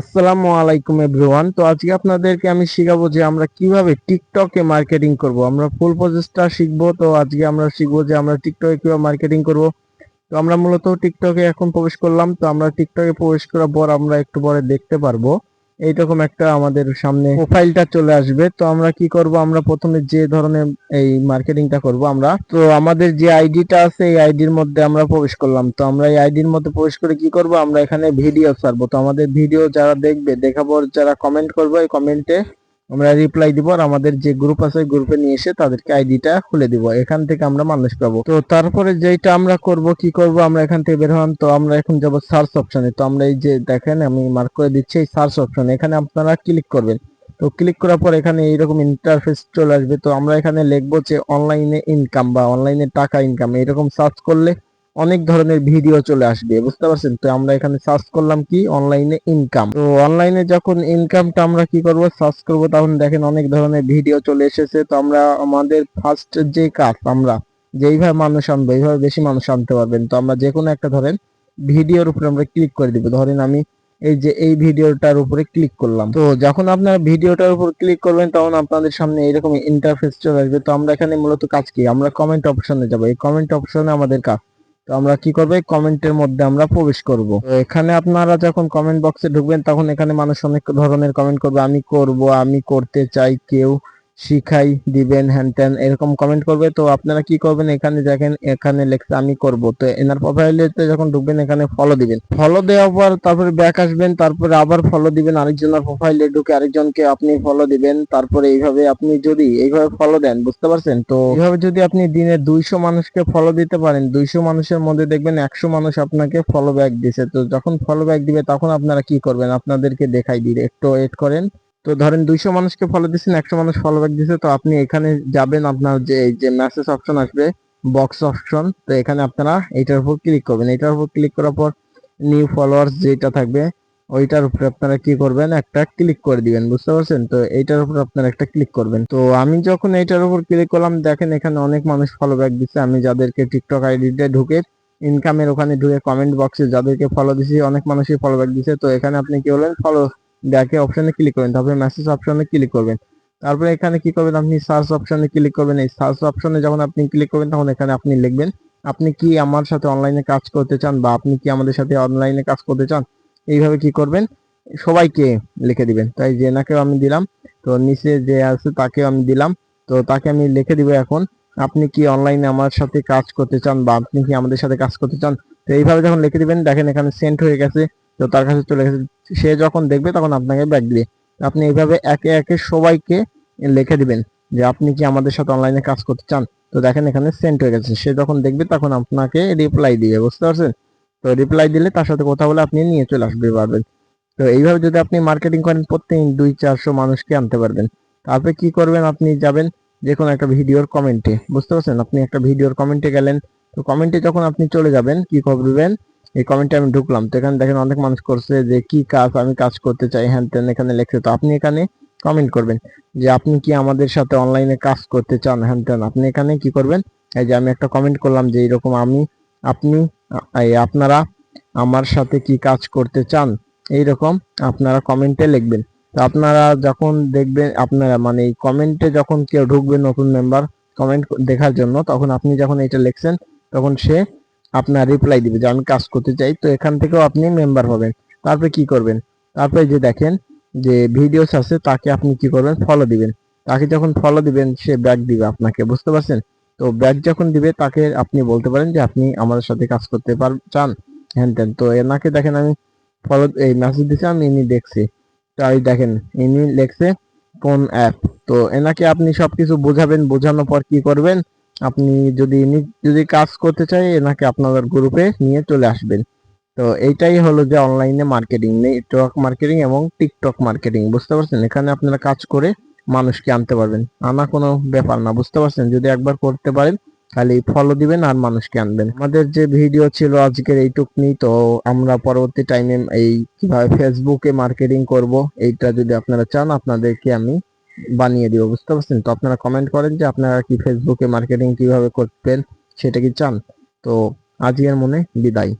আসসালামু আলাইকুম এভরিওয়ান। তো আজকে আপনাদেরকে আমি শিখাবো যে আমরা কীভাবে টিকটকে মার্কেটিং করব। আমরা ফুল প্রসেসটা শিখব, তো আজকে আমরা শিখব যে আমরা টিকটকে কীভাবে মার্কেটিং করব। তো আমরা মূলত টিকটকে এখন প্রবেশ করলাম, তো আমরা টিকটকে প্রবেশ করার পর আমরা একটু পরে দেখতে পারব। এইরকম একটা আমাদের সামনে প্রোফাইলটা চলে আসবে। তো আমরা কি করব? আমরা প্রথমে যে ধরনের এই মার্কেটিংটা করব, আমরা। তো আমাদের যে আইডিটা আছে, এই আইডির মধ্যে আমরা প্রবেশ করলাম। তো আমরা এই আইডির মধ্যে প্রবেশ করে কি করব? আমরা এখানে ভিডিও ছাড়বো। তো আমাদের ভিডিও যারা দেখবে, দেখাবো, যারা কমেন্ট করবে এই কমেন্টে আমরা রিপ্লাই দিব আর আমাদের যে গ্রুপ আছে গ্রুপে নিয়ে এসে তাদেরকে আইডিটা খুলে দিব। এখান থেকে আমরা মানুষ পাবো। তো তারপরে যেটা আমরা করব, কি করব? আমরা এখান থেকে বের হলাম। তো আমরা এখন যাব সার্চ অপশনে তো আমরা এই যে দেখেন, আমি মার্ক করে দিচ্ছি এই সার্চ অপশন এখানে আপনারা ক্লিক করবেন। তো ক্লিক করার পর এখানে এইরকম ইন্টারফেস চলে আসবে। তো আমরা এখানে লিখব যে অনলাইনে ইনকাম বা অনলাইনে টাকা ইনকাম এরকম সার্চ করলে অনেক ধরনের ভিডিও চলে আসবে, বুঝতে পারছেন? তো আমরা এখানে সার্চ করলাম কি? অনলাইনে ইনকাম তো অনলাইনে যখন ইনকামটা আমরা কি করব? সার্চ করব, তখন দেখেন অনেক ধরনের ভিডিও চলে এসেছে। তো আমরা আমাদের ফার্স্ট যে কাজ আমরা যেইভাবে মানুষ আনব, এইভাবে বেশি মানুষ আনতে পারবেন। তো আমরা যে কোনো একটা ধরেন ভিডিওর উপরে আমরা ক্লিক করে দিব। ধরেন আমি এই যে এই ভিডিওটার উপরে ক্লিক করলাম। তো যখন আপনারা ভিডিওটার উপর ক্লিক করবেন, তখন আপনাদের সামনে এরকম ইন্টারফেস চলে আসবে। তো আমরা এখানে মূলত কাজ কি? আমরা কমেন্ট অপশনে যাব। এই কমেন্ট অপশনে আমাদের কাজ। তো আমরা কি করব? কমেন্টের মধ্যে আমরা প্রবেশ করব। তো এখানে আপনারা যখন কমেন্ট বক্সে ঢুকবেন, তখন এখানে মানুষ অনেক ধরনের কমেন্ট করবে। আমি করব, আমি করতে চাই কেউ। শিখাই দিবেন হ্যান ত্যান এরকম কমেন্ট করবে। তো আপনারা কি করবেন? এখানে দেখেন, এখানে লেখছে, আমি করব। তো এনার প্রোফাইলেতে যখন ঢুকবেন, এখানে ফলো দিবেন। ফলো দেওয়ার পর তারপরে ব্যাক আসবেন, তারপরে আবার ফলো দিবেন আরেকজনের প্রোফাইলে ঢুকে আরেকজনকে আপনি ফলো দিবেন। তারপরে এইভাবে আপনি যদি এইভাবে ফলো দেন, বুঝতে পারছেন? তো এইভাবে যদি আপনি দিনে দুইশো মানুষকে ফলো দিতে পারেন, দুইশো মানুষের মধ্যে দেখবেন একশো মানুষ আপনাকে ফলো ব্যাক দিছে। তো যখন ফলো ব্যাক দিবে, তখন আপনারা কি করবেন? আপনাদেরকে দেখাই দিবে। একটু ওয়েট করেন। তো ধরেন দুইশো মানুষকে ফলো দিচ্ছেন একশো মানুষ ফলো ব্যাক দিচ্ছে তো আপনি এখানে যাবেন, আপনার যে এই যে মেসেজ অপশন আসবে বক্স অপশন তো এখানে আপনারা এইটার উপর ক্লিক করবেন। এটার উপর ক্লিক করার পর নিউ ফলোয়ার্স যেটা থাকবে, ওইটার উপরে আপনারা কি করবেন, একটা ক্লিক করে দিবেন, বুঝতে পারছেন? তো এইটার উপর আপনারা একটা ক্লিক করবেন। তো আমি যখন এইটার উপর ক্লিক করলাম, দেখেন এখানে অনেক মানুষ ফলো ব্যাক দিচ্ছে আমি যাদেরকে টিকটক আইডিতে ঢুকে ইনকামের ওখানে ঢুকে কমেন্ট বক্সে যাদেরকে ফলো দিছি, অনেক মানুষই ফলো ব্যাক দিছে। তো এখানে আপনি কি বলবেন ফলো ব্যাকে অপশনে ক্লিক করবেন, তারপরে মেসেজ অপশনে ক্লিক করবেন। তারপরে এখানে কি করবেন আপনি? সার্চ অপশনে ক্লিক করবেন। এই সার্চ অপশনে যখন আপনি ক্লিক করবেন, তখন এখানে আপনি লিখবেন, আপনি কি আমার সাথে অনলাইনে কাজ করতে চান বা আপনি কি আমাদের সাথে অনলাইনে কাজ করতে চান? এইভাবে কি করবেন? সবাইকে লিখে দিবেন। তাই জেনাকেও আমি দিলাম, তো নিচে যে আছে তাকেও আমি দিলাম, তো তাকে আমি লিখে দিব এখন, আপনি কি অনলাইনে আমার সাথে কাজ করতে চান বা আপনি কি আমাদের সাথে কাজ করতে চান? তো এইভাবে যখন লিখে দিবেন, দেখেন এখানে সেন্ড হয়ে গেছে। তো তার কাছে চলে গেছে। সে যখন দেখবে তখন আপনাকে ব্যাক দিবে। আপনি এইভাবে একে একে সবাইকে লিখে দিবেন যে আপনি কি আমাদের সাথে অনলাইনে কাজ করতে চান? তো দেখেন এখানে সেন্ট হয়ে গেছে। সে যখন দেখবে তখন আপনাকে রিপ্লাই দিবে, বুঝতে পারছেন? তো রিপ্লাই দিলে তার সাথে কথা বলে আপনি নিয়ে চলে আসতে পারবেন। তো এইভাবে যদি আপনি মার্কেটিং করেন প্রত্যেকদিন দুই চারশো মানুষকে আনতে পারবেন। তারপরে কি করবেন আপনি? যাবেন যে কোনো একটা ভিডিওর কমেন্টে বুঝতে পারছেন? আপনি একটা ভিডিওর কমেন্টে গেলেন। তো কমেন্টে যখন আপনি চলে যাবেন, কি করবেন? এই কমেন্টে আমি ঢুকলাম। তো এখানে দেখেন অনেক মানুষ করছে যে, কি কাজ? আমি কাজ করতে চাই। হ্যান ত্যান এখানে লেখছে। তো আপনি এখানে কমেন্ট করবেন যে, আপনি কি আমাদের সাথে অনলাইনে কাজ করতে চান? হ্যান ত্যান আপনি এখানে কি করবেন? এই যে আমি একটা কমেন্ট করলাম যে, এরকম আমি, আপনি আপনারা আমার সাথে কি কাজ করতে চান? এইরকম আপনারা কমেন্টে লিখবেন। তো আপনারা যখন দেখবেন, আপনারা মানে এই কমেন্টে যখন কেউ ঢুকবে নতুন মেম্বার কমেন্ট দেখার জন্য, তখন আপনি যখন এটা লিখছেন, তখন সে আপনার রিপ্লাই দিবে যে আমি কাজ করতে চাই, তো এখান থেকেও আপনি মেম্বার হবেন। তারপরে কি করবেন? তারপরে যে দেখেন যে ভিডিওস আছে, তাকে আপনি কি করবেন? ফলো দিবেন। তাকে যখন ফলো দিবেন, সে ব্যাক দিবে আপনাকে, বুঝতে পারছেন? তো ব্যাক যখন দিবে, তাকে আপনি বলতে পারেন যে আপনি আমাদের সাথে কাজ করতে পার, চান। হ্যান ত্যান। তো এনাকে দেখেন আমি ফলো এই মেসেজ দিছি, আমি ইনি দেখছি। তাই দেখেন, ইনি লেখছে কোন অ্যাপ তো এনাকে আপনি সবকিছু বোঝাবেন, বোঝানোর পর কি করবেন? আপনি যদি যদি কাজ করতে চাই, এনাকে আপনাদের গ্রুপে নিয়ে চলে আসবেন। তো এইটাই হলো যে অনলাইনে মার্কেটিং নেটওয়ার্ক মার্কেটিং এবং টিকটক মার্কেটিং বুঝতে পারছেন? এখানে আপনারা কাজ করে মানুষকে আনতে পারবেন। আনা কোনো ব্যাপার না, বুঝতে পারছেন? যদি একবার করতে পারেন খালি ফলো দিবেন আর মানুষকে আনবেন। আমাদের যে ভিডিও ছিল আজকের এইটুকুনি তো আমরা পরবর্তী টাইমে এই কীভাবে ফেসবুকে মার্কেটিং করব, এইটা যদি আপনারা চান, আপনাদেরকে আমি বানিয়ে দিব, বুঝতে পারছেন? তো আপনারা কমেন্ট করেন যে আপনারা কি ফেসবুকে মার্কেটিং কীভাবে করতেন, সেটা কি চান? তো আজকের মনে বিদায়।